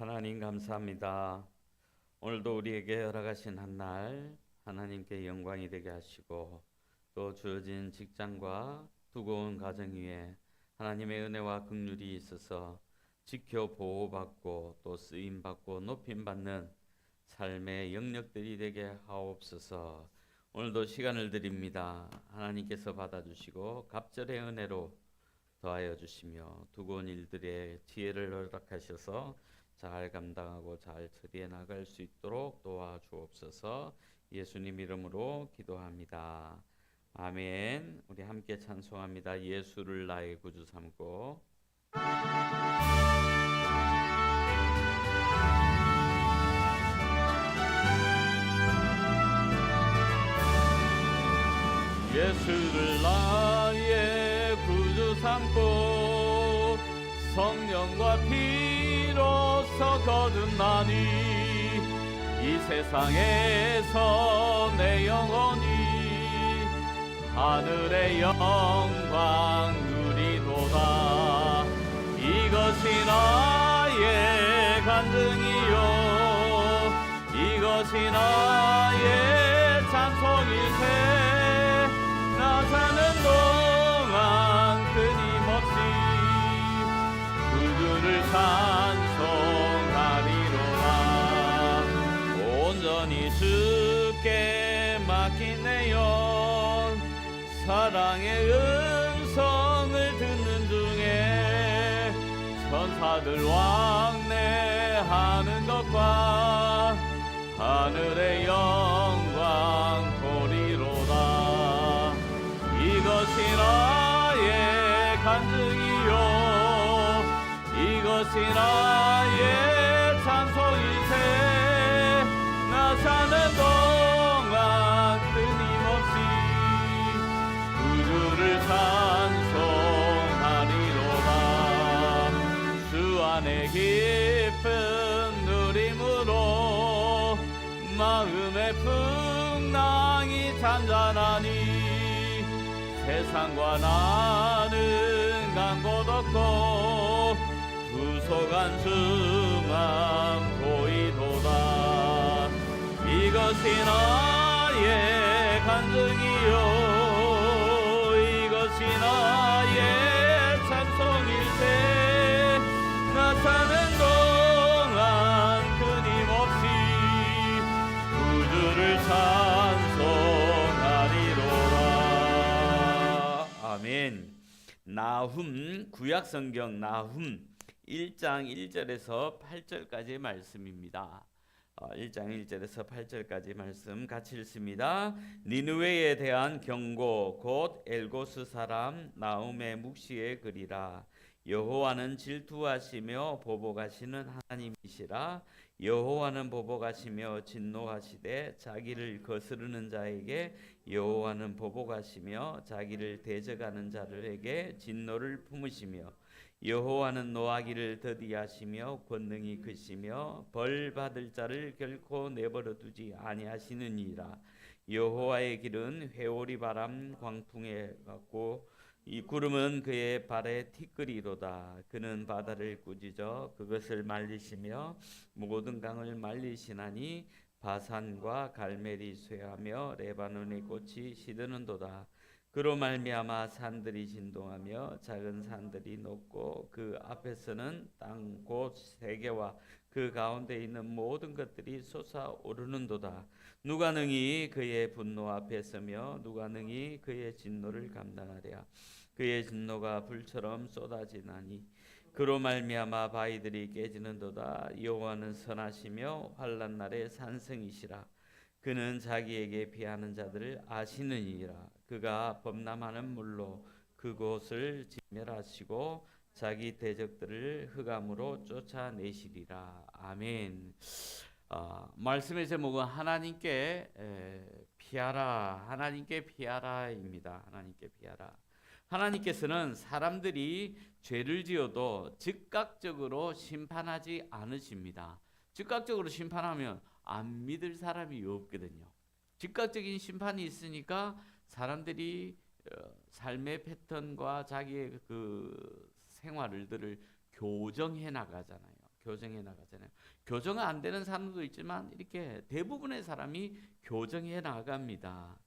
하나님 감사합니다. 오늘도 우리에게 허락하신 한 날 하나님께 영광이 되게 하시고 또 주어진 직장과 두고 온 가정 위에 하나님의 은혜와 긍휼이 있어서 지켜 보호받고 또 쓰임 받고 높임 받는 삶의 영역들이 되게 하옵소서. 오늘도 시간을 드립니다. 하나님께서 받아주시고 갑절의 은혜로 더하여 주시며 두고 온 일들의 지혜를 허락하셔서 잘 감당하고 잘 처리해 나갈 수 있도록 도와주옵소서. 예수님 이름으로 기도합니다. 아멘. 우리 함께 찬송합니다. 예수를 나의 구주 삼고 예수를 나의 구주 삼고 성령과 피로서 거듭나니 이 세상에서 내 영혼이 하늘의 영광 누리도다. 이것이 나의 간증이요. 이것이 나의 사랑의 음성을 듣는 중에 천사들 왕래하는 것과 하늘의 영광 보리로다. 이것이 나의 간증이요. 이것이 나의 깊은 누림으로 마음의 풍랑이 잔잔하니 세상과 나는 간곳 없고 두속한 주만 보이도다. 이것이 나의 간증이요 사는 동안 끊임없이 구주를 찬송하리로라 아멘 나훔 구약 성경 나훔 1장 1절에서 8절까지의 말씀입니다. 어, 1장 1절에서 8절까지 말씀 같이 읽습니다. 니느웨에 대한 경고 곧 엘고스 사람 나움의 묵시의 글이라 여호와는 질투하시며 보복하시는 하나님이시라. 여호와는 보복하시며 진노하시되 자기를 거스르는 자에게 여호와는 보복하시며 자기를 대적하는 자들에게 진노를 품으시며 여호와는 노하기를 더디하시며 권능이 크시며 벌 받을 자를 결코 내버려 두지 아니하시느니라. 여호와의 길은 회오리 바람 광풍에 같고 이 구름은 그의 발에 티끌이로다. 그는 바다를 꾸짖어 그것을 말리시며 모든 강을 말리시나니 바산과 갈멜이 쇠하며 레바논의 꽃이 시드는도다. 그로 말미암아 산들이 진동하며 작은 산들이 높고 그 앞에서는 땅 곧 세계와 그 가운데 있는 모든 것들이 솟아오르는도다. 누가 능히 그의 분노 앞에 서며 누가 능히 그의 진노를 감당하랴 그의 진노가 불처럼 쏟아지나니 그로 말미암아 바위들이 깨지는도다 여호와는 선하시며 환난 날에 산성이시라 그는 자기에게 피하는 자들을 아시느니라 그가 범람하는 물로 그곳을 진멸하시고 자기 대적들을 흑암으로 쫓아내시리라 아멘. 어, 말씀의 제목은 하나님께 에, 피하라 하나님께 피하라입니다. 하나님께 피하라. 하나님께서는 사람들이 죄를 지어도 즉각적으로 심판하지 않으십니다. 즉각적으로 심판하면 안 믿을 사람이 없거든요. 즉각적인 심판이 있으니까 사람들이 어, 삶의 패턴과 자기의 그 생활들을 교정해 나가잖아요. 교정해 나가잖아요. 교정 안 되는 사람도 있지만 이렇게 대부분의 사람이 교정해 나갑니다.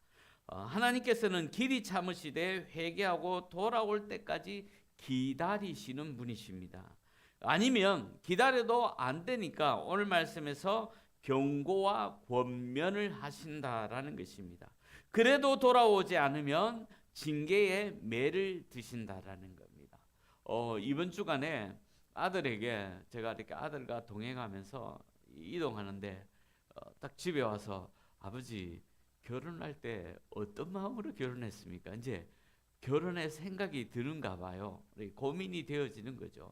어, 하나님께서는 길이 참으시되 회개하고 돌아올 때까지 기다리시는 분이십니다. 아니면 기다려도 안 되니까 오늘 말씀에서 경고와 권면을 하신다라는 것입니다. 그래도 돌아오지 않으면 징계의 매를 드신다라는 겁니다. 어, 이번 주간에 아들에게 제가 이렇게 아들과 동행하면서 이동하는데 어, 딱 집에 와서 아버지 결혼할 때 어떤 마음으로 결혼했습니까? 이제 결혼의 생각이 드는가 봐요. 고민이 되어지는 거죠.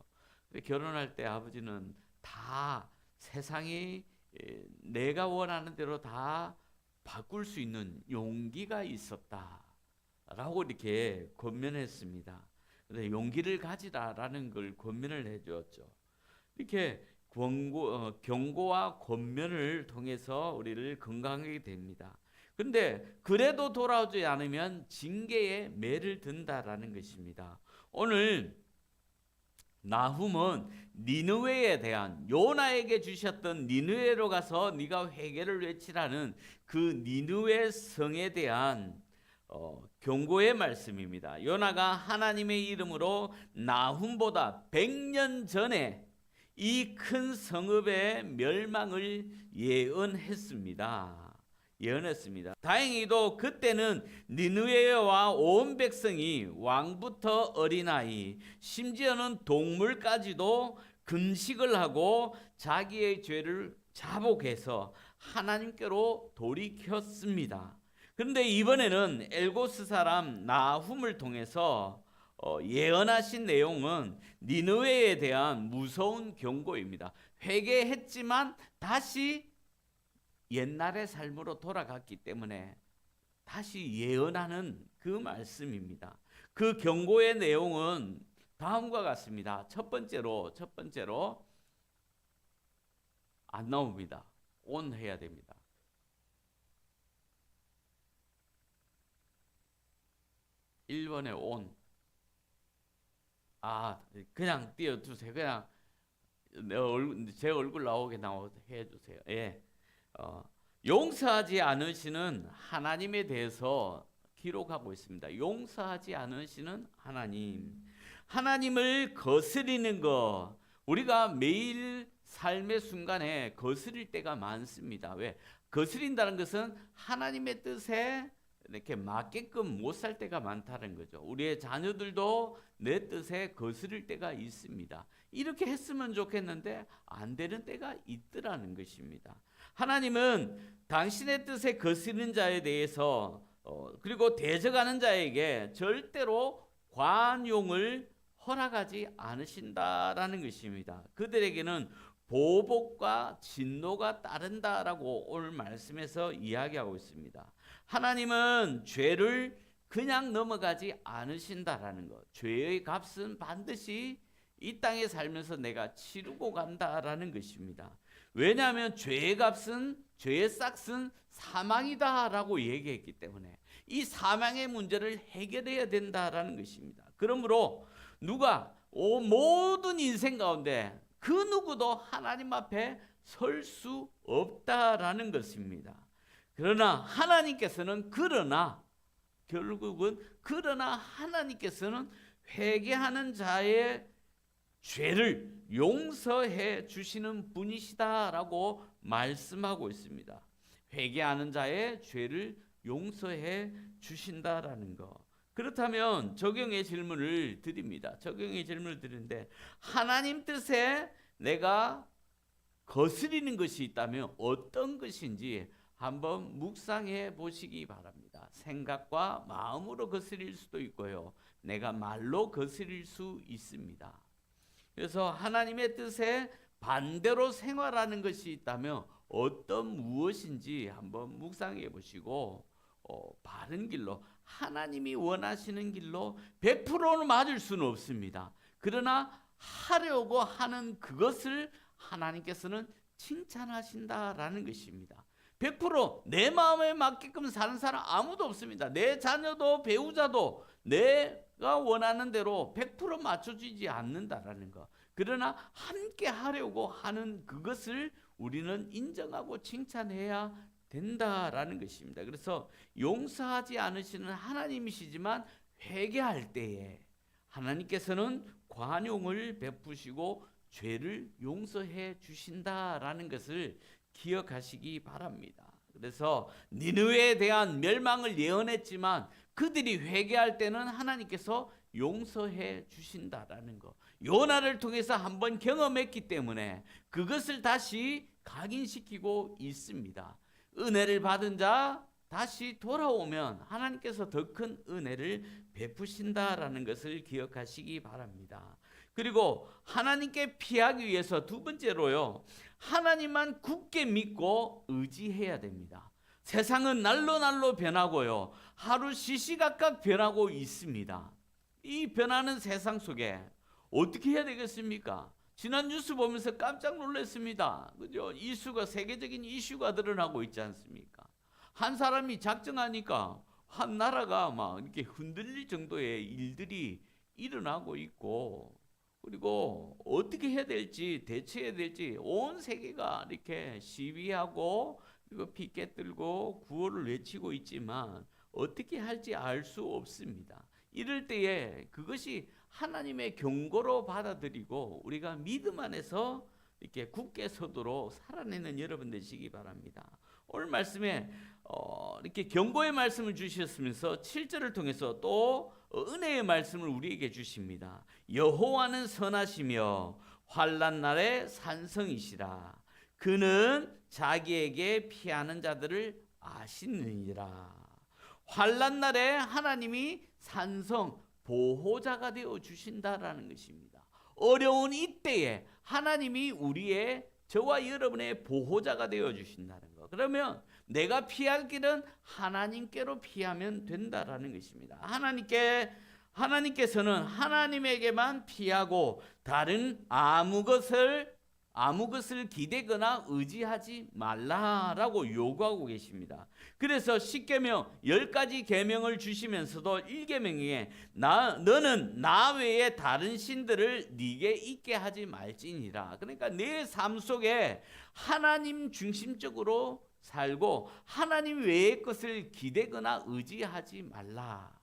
결혼할 때 아버지는 다 세상이 에, 내가 원하는 대로 다 바꿀 수 있는 용기가 있었다라고 이렇게 권면했습니다. 용기를 가지라라는 걸 권면을 해주었죠. 이렇게 권고, 어, 경고와 권면을 통해서 우리를 건강하게 됩니다. 근데 그래도 돌아오지 않으면 징계의 매를 든다라는 것입니다. 오늘 나훔은 니느웨에 대한 요나에게 주셨던 니느웨로 가서 네가 회개를 외치라는 그 니느웨 성에 대한 어, 경고의 말씀입니다. 요나가 하나님의 이름으로 나훔보다 100년 전에 이 큰 성읍의 멸망을 예언했습니다. 예언했습니다. 다행히도 그때는 니느웨와 온 백성이 왕부터 어린아이 심지어는 동물까지도 금식을 하고 자기의 죄를 자복해서 하나님께로 돌이켰습니다. 그런데 이번에는 엘고스 사람 나훔을 통해서 어, 예언하신 내용은 니느웨에 대한 무서운 경고입니다. 회개했지만 다시 옛날의 삶으로 돌아갔기 때문에 다시 예언하는 그 말씀입니다. 그 경고의 내용은 다음과 같습니다. 첫 번째로 첫 번째로 안 나옵니다. 온 해야 됩니다. 일번에 온. 아, 그냥 띄워주세요. 그냥 제 얼굴 나오게 나오 해주세요. 예. 어, 용서하지 않으시는 하나님에 대해서 기록하고 있습니다. 용서하지 않으시는 하나님. 하나님을 거스리는 거. 우리가 매일 삶의 순간에 거스릴 때가 많습니다. 왜? 거스린다는 것은 하나님의 뜻에 이렇게 맞게끔 못 살 때가 많다는 거죠. 우리의 자녀들도 내 뜻에 거스릴 때가 있습니다. 이렇게 했으면 좋겠는데 안 되는 때가 있더라는 것입니다. 하나님은 당신의 뜻에 거스르는 자에 대해서 어, 그리고 대적하는 자에게 절대로 관용을 허락하지 않으신다라는 것입니다. 그들에게는 보복과 진노가 따른다라고 오늘 말씀에서 이야기하고 있습니다. 하나님은 죄를 그냥 넘어가지 않으신다라는 것. 죄의 값은 반드시 이 땅에 살면서 내가 치르고 간다라는 것입니다. 왜냐하면 죄의 값은 죄의 싹은 사망이다라고 얘기했기 때문에 이 사망의 문제를 해결해야 된다라는 것입니다. 그러므로 누가 오, 모든 인생 가운데 그 누구도 하나님 앞에 설 수 없다라는 것입니다. 그러나 하나님께서는 그러나 결국은 그러나 하나님께서는 회개하는 자의 죄를 용서해 주시는 분이시다라고 말씀하고 있습니다. 회개하는 자의 죄를 용서해 주신다라는 거. 그렇다면 적용의 질문을 드립니다. 적용의 질문을 드리는데 하나님 뜻에 내가 거스리는 것이 있다면 어떤 것인지 한번 묵상해 보시기 바랍니다. 생각과 마음으로 거스릴 수도 있고요. 내가 말로 거스릴 수 있습니다. 그래서 하나님의 뜻에 반대로 생활하는 것이 있다면 어떤 무엇인지 한번 묵상해 보시고 어, 바른 길로 하나님이 원하시는 길로 100%는 맞을 수는 없습니다. 그러나 하려고 하는 그것을 하나님께서는 칭찬하신다라는 것입니다. 100%내 마음에 맞게끔 사는 사람 아무도 없습니다. 내 자녀도 배우자도 내가 원하는 대로 100% 맞춰주지 않는다라는 거. 그러나 함께 하려고 하는 그것을 우리는 인정하고 칭찬해야 된다라는 것입니다. 그래서 용서하지 않으시는 하나님이시지만 회개할 때에 하나님께서는 관용을 베푸시고 죄를 용서해 주신다라는 것을 기억하시기 바랍니다. 그래서 니느웨에 대한 멸망을 예언했지만 그들이 회개할 때는 하나님께서 용서해 주신다라는 거. 요나를 통해서 한번 경험했기 때문에 그것을 다시 각인시키고 있습니다. 은혜를 받은 자 다시 돌아오면 하나님께서 더 큰 은혜를 베푸신다라는 것을 기억하시기 바랍니다. 그리고 하나님께 피하기 위해서 두 번째로요. 하나님만 굳게 믿고 의지해야 됩니다. 세상은 날로 날로 변하고요. 하루 시시각각 변하고 있습니다. 이 변하는 세상 속에 어떻게 해야 되겠습니까? 지난 뉴스 보면서 깜짝 놀랐습니다. 그죠? 이슈가 세계적인 이슈가 드러나고 있지 않습니까? 한 사람이 작정하니까 한 나라가 막 이렇게 흔들릴 정도의 일들이 일어나고 있고 그리고 어떻게 해야 될지 대처해야 될지 온 세계가 이렇게 시위하고 그리고 피켓 들고 구호를 외치고 있지만 어떻게 할지 알 수 없습니다. 이럴 때에 그것이 하나님의 경고로 받아들이고 우리가 믿음 안에서 이렇게 굳게 서도록 살아내는 여러분 되시기 바랍니다. 오늘 말씀에 어, 이렇게 경고의 말씀을 주셨으면서 7절을 통해서 또 은혜의 말씀을 우리에게 주십니다. 여호와는 선하시며 환난 날에 산성이시라. 그는 자기에게 피하는 자들을 아시느니라. 환난 날에 하나님이 산성 보호자가 되어 주신다라는 것입니다. 어려운 이때에 하나님이 우리의 저와 여러분의 보호자가 되어 주신다는 거. 그러면 내가 피할 길은 하나님께로 피하면 된다라는 것입니다. 하나님께 하나님께서는 하나님에게만 피하고 다른 아무 것을 아무 것을 기대거나 의지하지 말라라고 요구하고 계십니다. 그래서 10계명 10가지 계명을 주시면서도 1계명에 나 너는 나 외에 다른 신들을 네게 있게 하지 말지니라. 그러니까 내 삶 속에 하나님 중심적으로 살고 하나님 외의 것을 기대거나 의지하지 말라.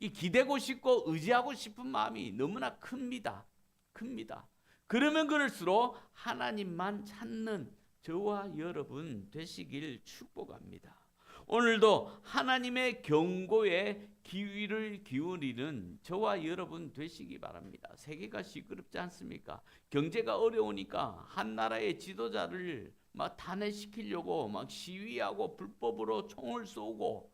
이 기대고 싶고 의지하고 싶은 마음이 너무나 큽니다. 큽니다. 그러면 그럴수록 하나님만 찾는 저와 여러분 되시길 축복합니다. 오늘도 하나님의 경고에 기위를 기울이는 저와 여러분 되시기 바랍니다. 세계가 시끄럽지 않습니까? 경제가 어려우니까 한 나라의 지도자를 막 탄핵시키려고 막 시위하고 불법으로 총을 쏘고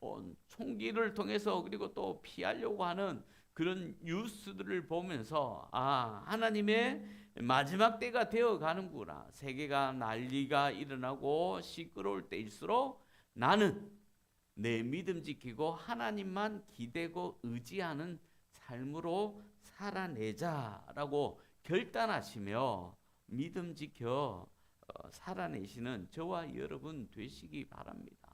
어, 총기를 통해서 그리고 또 피하려고 하는 그런 뉴스들을 보면서 아 하나님의 마지막 때가 되어 가는구나 세계가 난리가 일어나고 시끄러울 때일수록 나는 내 믿음 지키고 하나님만 기대고 의지하는 삶으로 살아내자라고 결단하시며 믿음 지켜 어, 살아내시는 저와 여러분 되시기 바랍니다.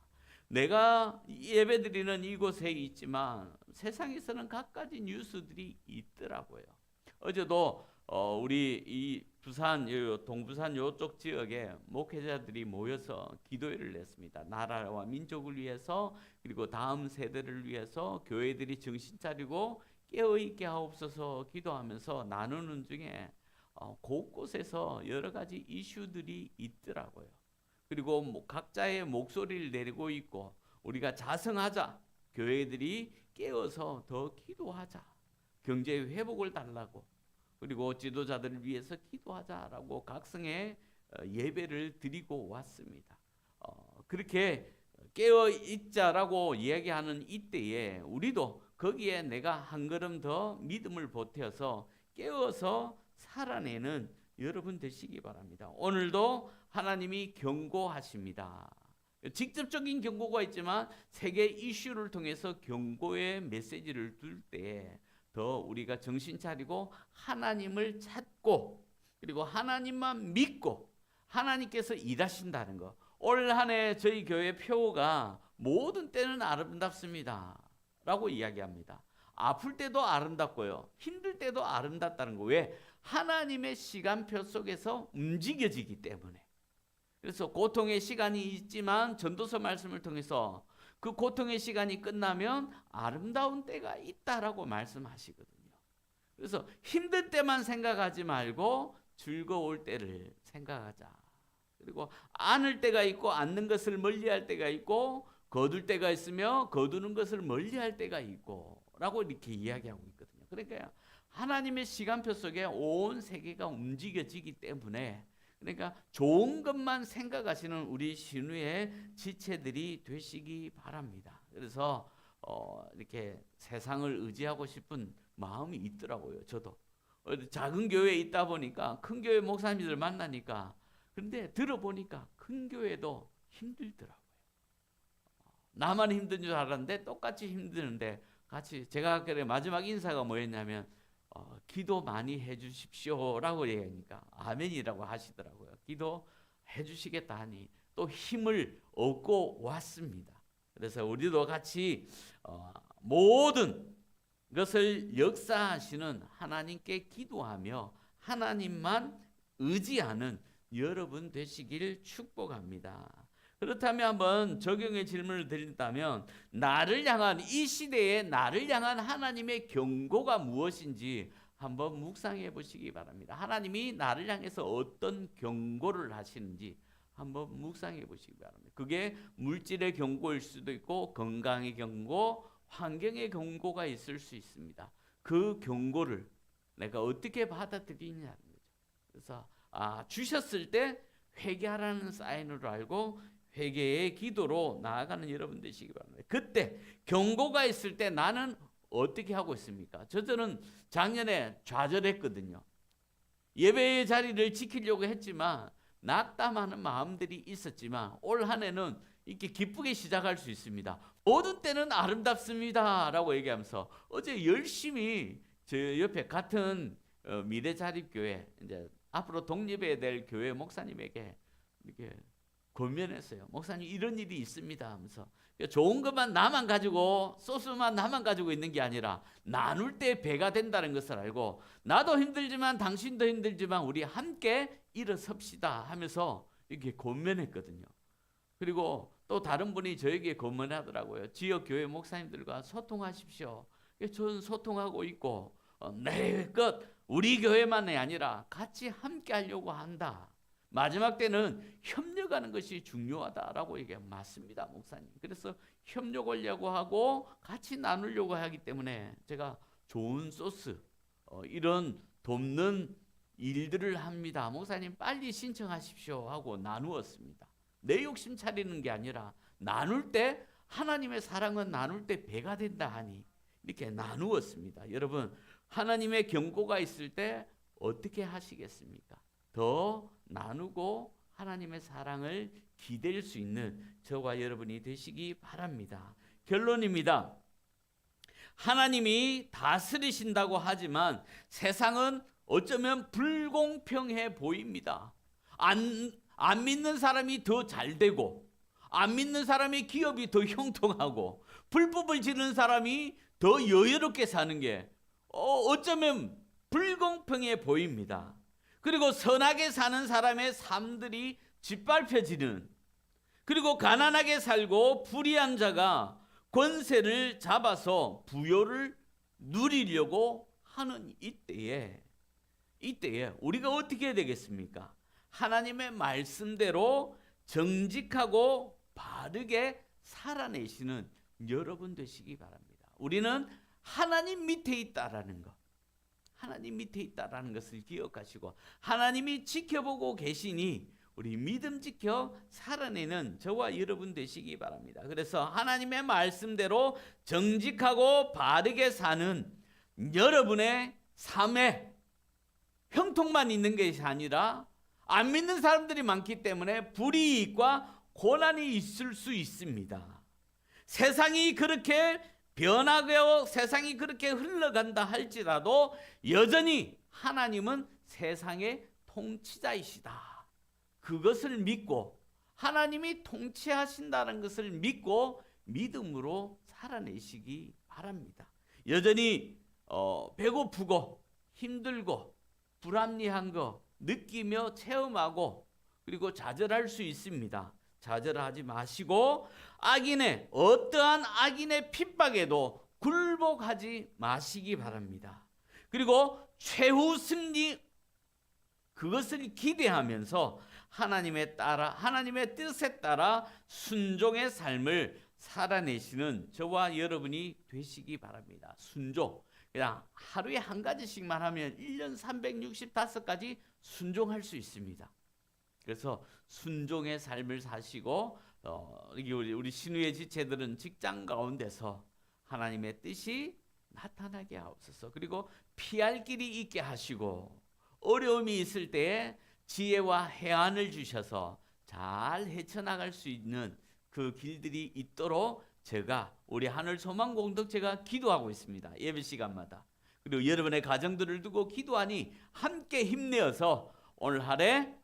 내가 예배드리는 이곳에 있지만 세상에서는 각가지 뉴스들이 있더라고요. 어제도 어, 우리 이 부산 요 동부산 요쪽 지역에 목회자들이 모여서 기도회를 냈습니다. 나라와 민족을 위해서 그리고 다음 세대를 위해서 교회들이 정신 차리고 깨어 있게 하옵소서 기도하면서 나누는 중에 어, 곳곳에서 여러 가지 이슈들이 있더라고요. 그리고 뭐 각자의 목소리를 내리고 있고 우리가 자성하자. 교회들이 깨어서 더 기도하자. 경제 회복을 달라고. 그리고 지도자들을 위해서 기도하자라고 각성의 어, 예배를 드리고 왔습니다. 어, 그렇게 깨어 있자라고 이야기하는 이때에 우리도 거기에 내가 한 걸음 더 믿음을 보태어서 깨어서 살아내는 여러분 되시기 바랍니다. 오늘도 하나님이 경고하십니다. 직접적인 경고가 있지만 세계 이슈를 통해서 경고의 메시지를 둘 때 더 우리가 정신 차리고 하나님을 찾고 그리고 하나님만 믿고 하나님께서 일하신다는 거. 올한 해 저희 교회 표가 모든 때는 아름답습니다. 라고 이야기합니다. 아플 때도 아름답고요. 힘들 때도 아름답다는 거. 왜? 하나님의 시간표 속에서 움직여지기 때문에 그래서 고통의 시간이 있지만 전도서 말씀을 통해서 그 고통의 시간이 끝나면 아름다운 때가 있다라고 말씀하시거든요. 그래서 힘든 때만 생각하지 말고 즐거울 때를 생각하자. 그리고 안을 때가 있고 않는 것을 멀리할 때가 있고 거둘 때가 있으며 거두는 것을 멀리할 때가 있고 라고 이렇게 이야기하고 있거든요. 그러니까 하나님의 시간표 속에 온 세계가 움직여지기 때문에 그러니까 좋은 것만 생각하시는 우리 신우의 지체들이 되시기 바랍니다. 그래서 어, 이렇게 세상을 의지하고 싶은 마음이 있더라고요. 저도 작은 교회에 있다 보니까 큰 교회 목사님들 만나니까 그런데 들어보니까 큰 교회도 힘들더라고요. 나만 힘든 줄 알았는데 똑같이 힘드는데 같이 제가 그래 마지막 인사가 뭐였냐면 어, 기도 많이 해주십시오라고 얘기하니까 아멘이라고 하시더라고요. 기도 해주시겠다 하니 또 힘을 얻고 왔습니다. 그래서 우리도 같이 어, 모든 것을 역사하시는 하나님께 기도하며 하나님만 의지하는 여러분 되시길 축복합니다. 그렇다면 한번 적용의 질문을 드린다면 나를 향한 이 시대에 나를 향한 하나님의 경고가 무엇인지 한번 묵상해 보시기 바랍니다. 하나님이 나를 향해서 어떤 경고를 하시는지 한번 묵상해 보시기 바랍니다. 그게 물질의 경고일 수도 있고 건강의 경고, 환경의 경고가 있을 수 있습니다. 그 경고를 내가 어떻게 받아들이냐는 거죠. 그래서 아, 주셨을 때 회개하라는 사인으로 알고 회개의 기도로 나아가는 여러분 되시기 바랍니다. 그때 경고가 있을 때 나는 어떻게 하고 있습니까? 저들은 작년에 좌절했거든요. 예배의 자리를 지키려고 했지만 낙담하는 마음들이 있었지만 올 한해는 이렇게 기쁘게 시작할 수 있습니다. 모든 때는 아름답습니다라고 얘기하면서 어제 열심히 저 옆에 같은 어, 미래 자립교회 이제 앞으로 독립해야 될 교회 목사님에게 이렇게 권면했어요. 목사님 이런 일이 있습니다 하면서 좋은 것만 나만 가지고 소스만 나만 가지고 있는 게 아니라 나눌 때 배가 된다는 것을 알고 나도 힘들지만 당신도 힘들지만 우리 함께 일어섭시다 하면서 이렇게 권면했거든요. 그리고 또 다른 분이 저에게 권면하더라고요. 지역 교회 목사님들과 소통하십시오. 저는 소통하고 있고 어, 내것 우리 교회만이 아니라 같이 함께 하려고 한다. 마지막 때는 협력 하는 것이 중요하다라고 얘기 맞습니다, 목사님. 그래서 협력하려고 하고 같이 나누려고 하기 때문에 제가 좋은 소스 어, 이런 돕는 일들을 합니다. 목사님 빨리 신청하십시오 하고 나누었습니다. 내 욕심 차리는 게 아니라 나눌 때 하나님의 사랑은 나눌 때 배가 된다 하니 이렇게 나누었습니다. 여러분 하나님의 경고가 있을 때 어떻게 하시겠습니까? 더 나누고 하나님의 사랑을 기댈 수 있는 저와 여러분이 되시기 바랍니다. 결론입니다. 하나님이 다스리신다고 하지만 세상은 어쩌면 불공평해 보입니다. 안, 안 믿는 사람이 더 잘 되고, 안 믿는 사람의 기업이 더 형통하고, 불법을 지는 사람이 더 여유롭게 사는 게 어, 어쩌면 불공평해 보입니다. 그리고 선하게 사는 사람의 삶들이 짓밟혀지는 그리고 가난하게 살고 불의한 자가 권세를 잡아서 부여를 누리려고 하는 이때에 이때에 우리가 어떻게 해야 되겠습니까? 하나님의 말씀대로 정직하고 바르게 살아내시는 여러분 되시기 바랍니다. 우리는 하나님 밑에 있다라는 것. 하나님 밑에 있다라는 것을 기억하시고 하나님이 지켜보고 계시니 우리 믿음 지켜 살아내는 저와 여러분 되시기 바랍니다. 그래서 하나님의 말씀대로 정직하고 바르게 사는 여러분의 삶에 형통만 있는 것이 아니라 안 믿는 사람들이 많기 때문에 불이익과 고난이 있을 수 있습니다. 세상이 그렇게 변하고 세상이 그렇게 흘러간다 할지라도 여전히 하나님은 세상의 통치자이시다. 그것을 믿고 하나님이 통치하신다는 것을 믿고 믿음으로 살아내시기 바랍니다. 여전히 어, 배고프고 힘들고 불합리한 거 느끼며 체험하고 그리고 좌절할 수 있습니다. 좌절하지 마시고 악인의 어떠한 악인의 핍박에도 굴복하지 마시기 바랍니다. 그리고 최후 승리 그것을 기대하면서 하나님의 따라 하나님의 뜻에 따라 순종의 삶을 살아내시는 저와 여러분이 되시기 바랍니다. 순종. 그냥 하루에 한 가지씩만 하면 1년 365가지 순종할 수 있습니다. 그래서 순종의 삶을 사시고 어, 우리 우리 신우의 지체들은 직장 가운데서 하나님의 뜻이 나타나게 하옵소서. 그리고 피할 길이 있게 하시고 어려움이 있을 때에 지혜와 해안을 주셔서 잘 헤쳐나갈 수 있는 그 길들이 있도록 제가 우리 하늘 소망 공동체가 기도하고 있습니다. 예배 시간마다. 그리고 여러분의 가정들을 두고 기도하니 함께 힘내어서 오늘 하루에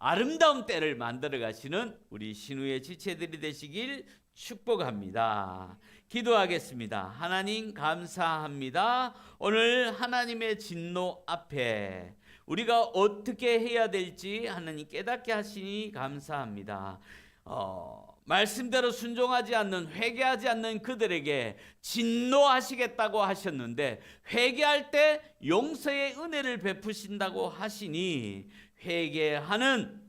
아, 아름다운 때를 만들어 가시는 우리 신우의 지체들이 되시길 축복합니다. 기도하겠습니다. 하나님 감사합니다. 오늘 하나님의 진노 앞에 우리가 어떻게 해야 될지 하나님 깨닫게 하시니 감사합니다. 어, 말씀대로 순종하지 않는 회개하지 않는 그들에게 진노하시겠다고 하셨는데 회개할 때 용서의 은혜를 베푸신다고 하시니 회개하는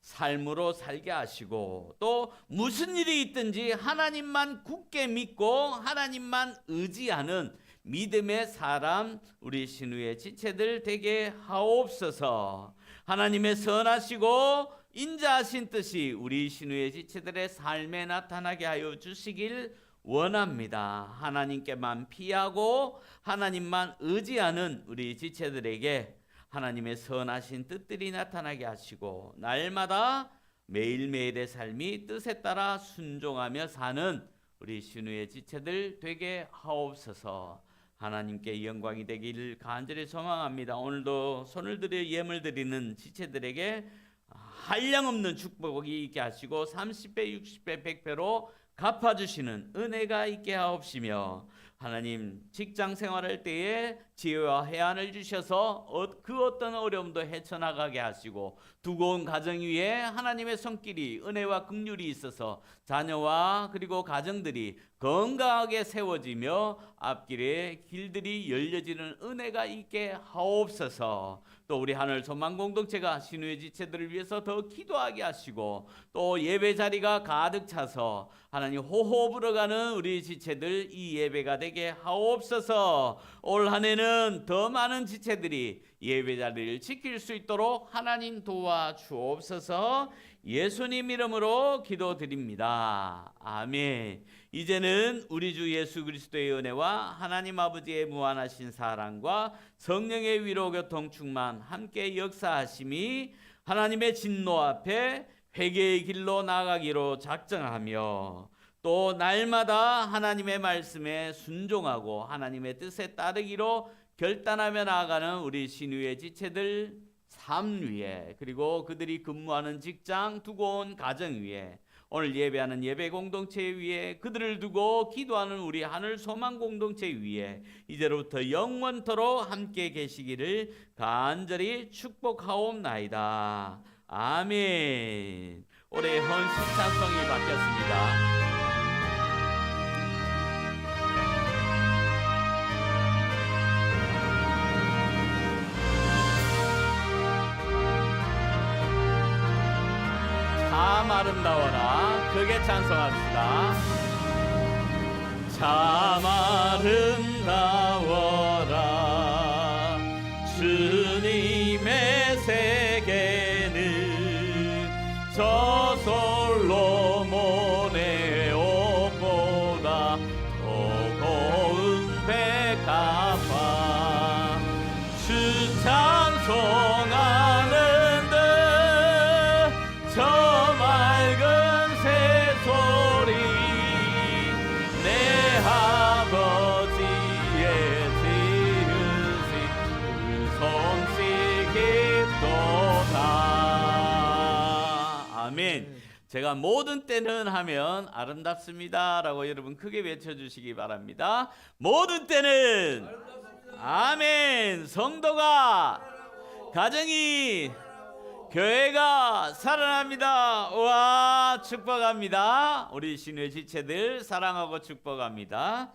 삶으로 살게 하시고 또 무슨 일이 있든지 하나님만 굳게 믿고 하나님만 의지하는 믿음의 사람 우리 신우의 지체들 되게 하옵소서. 하나님의 선하시고 인자하신 뜻이 우리 신우의 지체들의 삶에 나타나게 하여 주시길 원합니다. 하나님께만 피하고 하나님만 의지하는 우리 지체들에게 하나님의 선하신 뜻들이 나타나게 하시고 날마다 매일매일의 삶이 뜻에 따라 순종하며 사는 우리 신우의 지체들 되게 하옵소서. 하나님께 영광이 되기를 간절히 소망합니다. 오늘도 손을 들여 예물 드리는 지체들에게 한량없는 축복이 있게 하시고 30배, 60배, 100배로 갚아주시는 은혜가 있게 하옵시며 하나님 직장 생활할 때에 지혜와 해안을 주셔서 어- 그 어떤 어려움도 헤쳐나가게 하시고 두고 온 가정 위에 하나님의 손길이 은혜와 긍휼이 있어서 자녀와 그리고 가정들이 건강하게 세워지며 앞길에 길들이 열려지는 은혜가 있게 하옵소서. 또 우리 하늘 소망 공동체가 신우의 지체들을 위해서 더 기도하게 하시고 또 예배 자리가 가득 차서 하나님 호호 불어가는 우리 지체들 이 예배가 되게 하옵소서. 올 한해는 더 많은 지체들이 예배 자리를 지킬 수 있도록 하나님 도와 주옵소서. 예수님 이름으로 기도드립니다. 아멘. 이제는 우리 주 예수 그리스도의 은혜와 하나님 아버지의 무한하신 사랑과 성령의 위로 교통 충만 함께 역사하심이 하나님의 진노 앞에 회개의 길로 나가기로 작정하며 또 날마다 하나님의 말씀에 순종하고 하나님의 뜻에 따르기로 결단하며 나아가는 우리 신유의 지체들 삶 위에 그리고 그들이 근무하는 직장 두고 온 가정 위에 오늘 예배하는 예배 공동체 위에 그들을 두고 기도하는 우리 하늘 소망 공동체 위에 이제로부터 영원토록 함께 계시기를 간절히 축복하옵나이다. 아멘. 올해 헌신 찬송이 바뀌었습니다. 찬송합시다. 참 아름다 제가 모든 때는 하면 아름답습니다라고 여러분 크게 외쳐주시기 바랍니다. 모든 때는 아름답습니다. 아멘. 성도가 가정이 교회가 살아납니다. 와 축복합니다. 우리 신의 지체들 사랑하고 축복합니다.